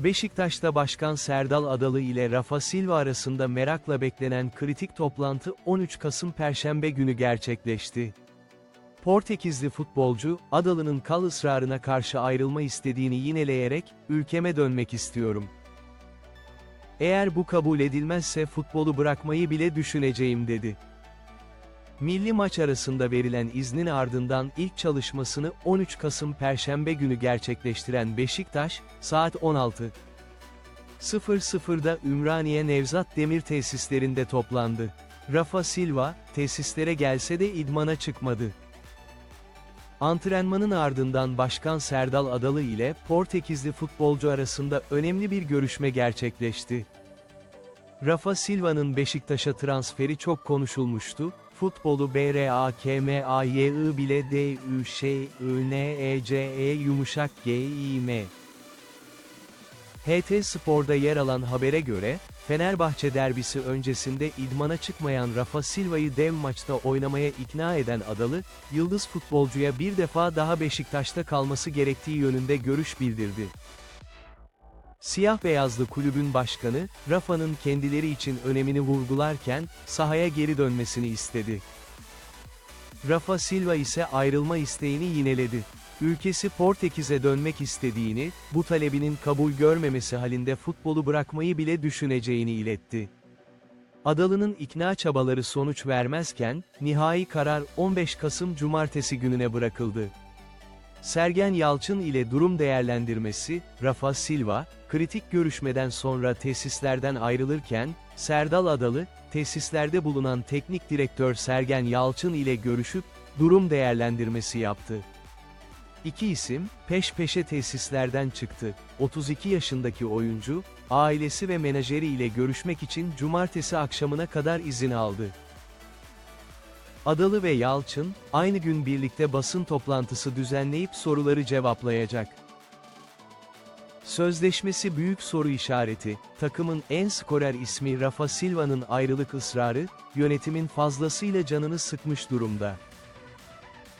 Beşiktaş'ta Başkan Serdal Adalı ile Rafa Silva arasında merakla beklenen kritik toplantı 13 Kasım Perşembe günü gerçekleşti. Portekizli futbolcu, Adalı'nın kal ısrarına karşı ayrılma istediğini yineleyerek, ülkeme dönmek istiyorum. Eğer bu kabul edilmezse futbolu bırakmayı bile düşüneceğim dedi. Milli maç arasında verilen iznin ardından ilk çalışmasını 13 Kasım Perşembe günü gerçekleştiren Beşiktaş, saat 16. 00'da Ümraniye Nevzat Demir tesislerinde toplandı. Rafa Silva, tesislere gelse de idmana çıkmadı. Antrenmanın ardından Başkan Serdal Adalı ile Portekizli futbolcu arasında önemli bir görüşme gerçekleşti. Rafa Silva'nın Beşiktaş'a transferi çok konuşulmuştu, futbolu BRAKMAYI bile DÜŞINECE yumuşak GİM. HT Spor'da yer alan habere göre, Fenerbahçe derbisi öncesinde idmana çıkmayan Rafa Silva'yı dev maçta oynamaya ikna eden Adalı, yıldız futbolcuya bir defa daha Beşiktaş'ta kalması gerektiği yönünde görüş bildirdi. Siyah beyazlı kulübün başkanı, Rafa'nın kendileri için önemini vurgularken, sahaya geri dönmesini istedi. Rafa Silva ise ayrılma isteğini yineledi. Ülkesi Portekiz'e dönmek istediğini, bu talebinin kabul görmemesi halinde futbolu bırakmayı bile düşüneceğini iletti. Adalı'nın ikna çabaları sonuç vermezken, nihai karar 15 Kasım Cumartesi gününe bırakıldı. Sergen Yalçın ile durum değerlendirmesi, Rafa Silva, kritik görüşmeden sonra tesislerden ayrılırken, Serdal Adalı, tesislerde bulunan teknik direktör Sergen Yalçın ile görüşüp, durum değerlendirmesi yaptı. İki isim, peş peşe tesislerden çıktı. 32 yaşındaki oyuncu, ailesi ve menajeri ile görüşmek için cumartesi akşamına kadar izin aldı. Adalı ve Yalçın, aynı gün birlikte basın toplantısı düzenleyip soruları cevaplayacak. Sözleşmesi büyük soru işareti, takımın en skorer ismi Rafa Silva'nın ayrılık ısrarı, yönetimin fazlasıyla canını sıkmış durumda.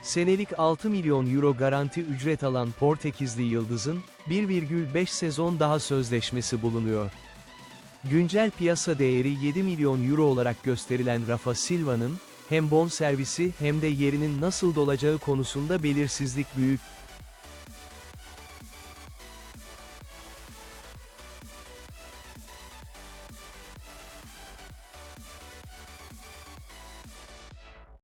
Senelik 6 milyon euro garanti ücret alan Portekizli Yıldız'ın, 1,5 sezon daha sözleşmesi bulunuyor. Güncel piyasa değeri 7 milyon euro olarak gösterilen Rafa Silva'nın, hem bonservisi hem de yerinin nasıl dolacağı konusunda belirsizlik büyük.